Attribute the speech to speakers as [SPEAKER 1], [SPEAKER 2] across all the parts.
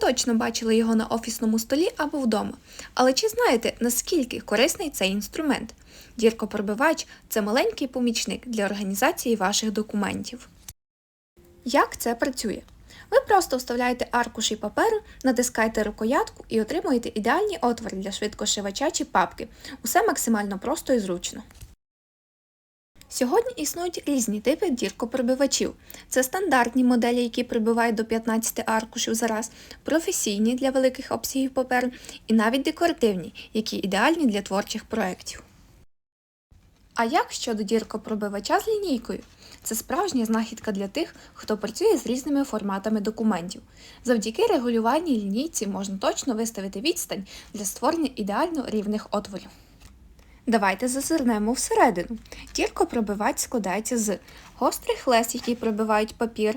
[SPEAKER 1] точно бачили його на офісному столі або вдома. Але чи знаєте, наскільки корисний цей інструмент? Діркопробивач це маленький помічник для організації ваших документів. Як це працює? Ви просто вставляєте аркуші паперу, натискаєте рукоятку і отримуєте ідеальні отвори для швидкошивача чи папки. Усе максимально просто і зручно. Сьогодні існують різні типи діркопробивачів. Це стандартні моделі, які прибивають до 15 аркушів за раз, професійні для великих обсягів паперу і навіть декоративні, які ідеальні для творчих проєктів. А як щодо діркопробивача з лінійкою? Це справжня знахідка для тих, хто працює з різними форматами документів. Завдяки регулюваній лінійці можна точно виставити відстань для створення ідеально рівних отворів. Давайте зазирнемо всередину. Діркопробивач складається з гострих лес, які пробивають папір,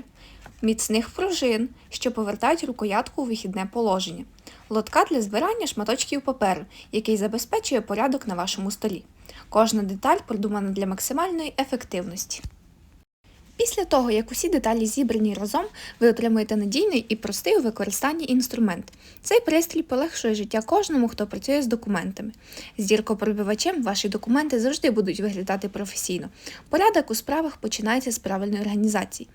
[SPEAKER 1] міцних пружин, що повертають рукоятку у вихідне положення, лотка для збирання шматочків паперу, який забезпечує порядок на вашому столі. Кожна деталь продумана для максимальної ефективності. Після того, як усі деталі зібрані разом, ви отримуєте надійний і простий у використанні інструмент. Цей пристрій полегшує життя кожному, хто працює з документами. З діркопробивачем ваші документи завжди будуть виглядати професійно. Порядок у справах починається з правильної організації.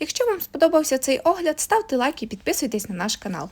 [SPEAKER 1] Якщо вам сподобався цей огляд, ставте лайк і підписуйтесь на наш канал.